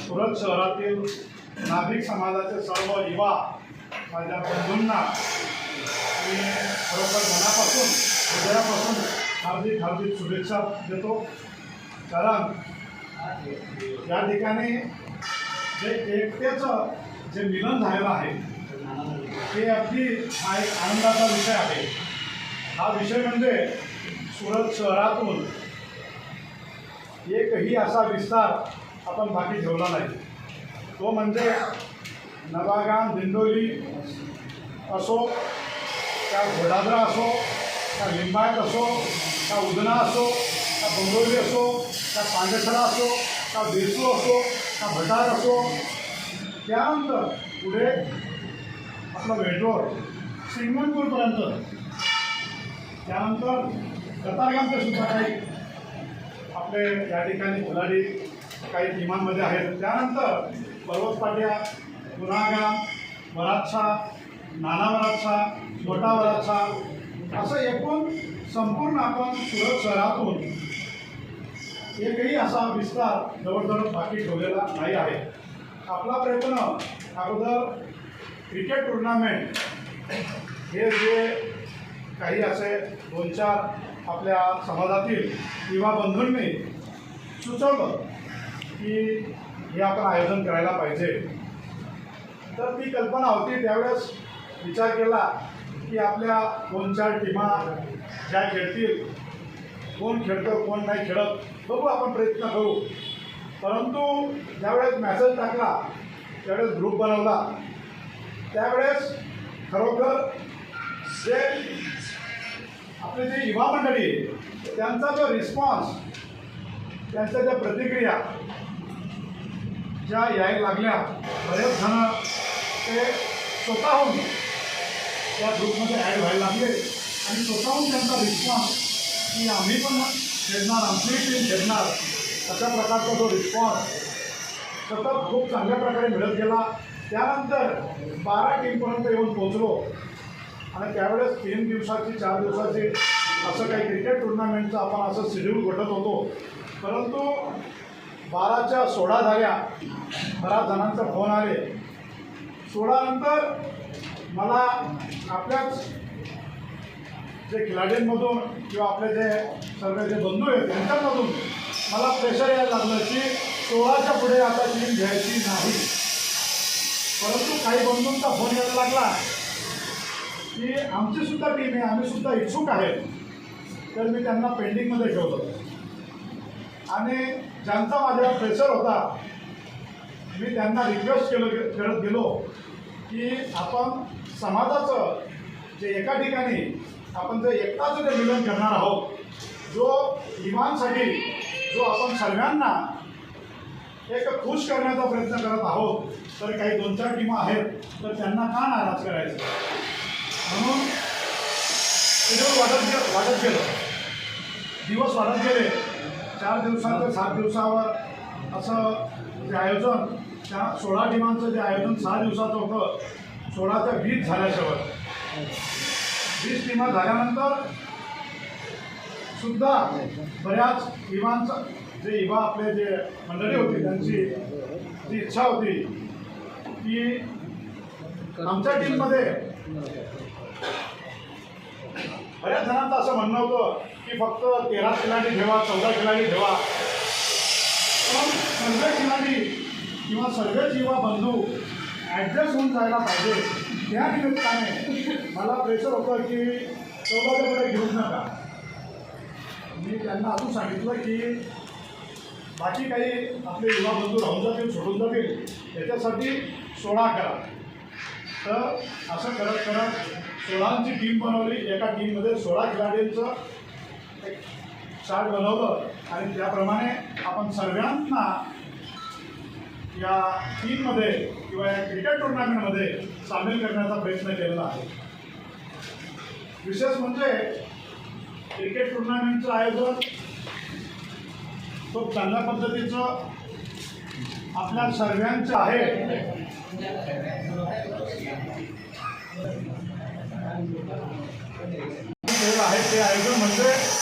सुरत शहरातील नागरिक समाजाचे सर्व युवा माझ्या बंधूंना मी खरोखर मनापासून हृदयापासून हार्दिक हार्दिक शुभेच्छा देतो. कारण या ठिकाणी जे एकट्याचं जे मिलन झालेलं आहे ते अगदी हा एक आनंदाचा विषय आहे. हा विषय म्हणजे सुरत शहरातून एकही असा विस्तार आपण बाकी ठेवला नाही. तो म्हणजे नवागाम दिंडोली असो का घोडाद्रा असो का लिंबायत असो का उदना असो का बंगोली असो का पांडेसरा असो का बेसू असो का भटार असो त्यानंतर पुढे आपलं वेटोर श्रीमंतपूरपर्यंत. त्यानंतर कतारगामचे सुद्धा काही आपले या ठिकाणी खिलाडी काही टीमांमध्ये आहेत. त्यानंतर पर्वत पाट्या गुन्हागाम वराच्छा नाना वराच्छा छोटा वराच्छा असं एकूण संपूर्ण आपण सुरत शहरातून एकही असा विस्तार जवळजवळ बाकी ठेवलेला नाही आहे. आपला प्रयत्न अगोदर क्रिकेट टुर्नामेंट हे जे काही असे दोन चार आपल्या समाजातील युवा बंधूंनी सुचवलं की हे आपण आयोजन करायला पाहिजे. तर ती कल्पना होती त्यावेळेस विचार केला की आपल्या दोन चार टीमा ज्या खेळतील कोण खेळतं कोण नाही खेळत बघू आपण प्रयत्न करू. परंतु ज्यावेळेस मॅसेज टाकला त्यावेळेस ग्रुप बनवला त्यावेळेस खरोखर जे आपले जे युवा मंडळी त्यांचा जो रिस्पॉन्स त्यांच्या ज्या प्रतिक्रिया ज्या यायला लागल्या बरेच जण ते स्वतःहून त्या ग्रुपमध्ये ॲड व्हायला लागले. आणि स्वतःहून त्यांचा रिस्पॉन्स की आम्ही पण खेळणार आमची टीम खेळणार. अशा प्रकारचा जो रिस्पॉन्स सतत खूप चांगल्या प्रकारे मिळत गेला. त्यानंतर बारा टीमपर्यंत येऊन पोहोचलो. आणि त्यावेळेस तीन दिवसाची चार दिवसाची असं काही क्रिकेट टुर्नामेंटचं आपण असं शेड्यूल घडत होतो. परंतु बाराच्या सोळा झाल्या बऱ्याच जणांचे फोन आले. सोळानंतर मला आपल्याच जे खिलाड्यांमधून किंवा आपले जे सर्व जे बंधू आहेत त्यांच्यामधून मला प्रेशर यायला लागलं की सोळाच्या पुढे आता टीम घ्यायची नाही. परंतु काही बंधूंचा फोन यायला लागला. की आमची सुद्धा टीम आहे आम्ही सुद्धा इच्छुक आहेत. तर मी त्यांना पेंडिंगमध्ये ठेवलं आणि ज्यांचा माझ्यावर प्रेशर होता मी त्यांना रिक्वेस्ट केलं करत गेलो की आपण समाजाचं जे एका ठिकाणी आपण जे एकटाचं जे मिलन करणार आहोत जो इमानसाठी जो आपण सर्वांना एक खुश करण्याचा प्रयत्न करत आहोत तर काही दोन चार टीमा आहेत तर त्यांना का नाराज करायचं? म्हणून दिवस वाढत गे वाढत गेलं दिवस वाढत गेले चार दिवसाचं सात दिवसावर असं जे आयोजन त्या सोळा टीमांचं जे आयोजन सहा दिवसाचं होतं सोळाचं वीस झाल्याशिवाय. वीस टीमा झाल्यानंतर सुद्धा बऱ्याच टीमांचं जे युवा आपले जे मंडळी होती त्यांची जी इच्छा होती की आमच्या टीममध्ये बऱ्याच जणांचं असं म्हणणं होतं की फक्त तेरा खिलाडी ठेवा चौदा खिलाडी ठेवा. पण सर्व खिलाडी किंवा सर्व जीवा बंधू ॲडजस्ट होऊन जायला पाहिजे. त्या निमित्ताने मला प्रेशर होतं की चौदाच्या पुढे घेऊच नका. मी त्यांना अजून सांगितलं की बाकी काही आपले युवा बंधू राहून जातील सोडून जातील त्याच्यासाठी सोळा करा. तर असं करत करत सोळांची टीम बनवली. एका टीममध्ये सोळा खेळाडूंचं एक चार्ट बनवलं. आणि त्याप्रमाणे आपण सर्वांना या टीममध्ये किंवा या क्रिकेट टुर्नामेंटमध्ये सामील करण्याचा प्रयत्न केलेला आहे. विशेष म्हणजे क्रिकेट टुर्नामेंटचं आयोजन खूप चांगल्या पद्धतीचं आपल्या सर्वांचं आहे. केलेलं आहे ते आयोजन म्हणजे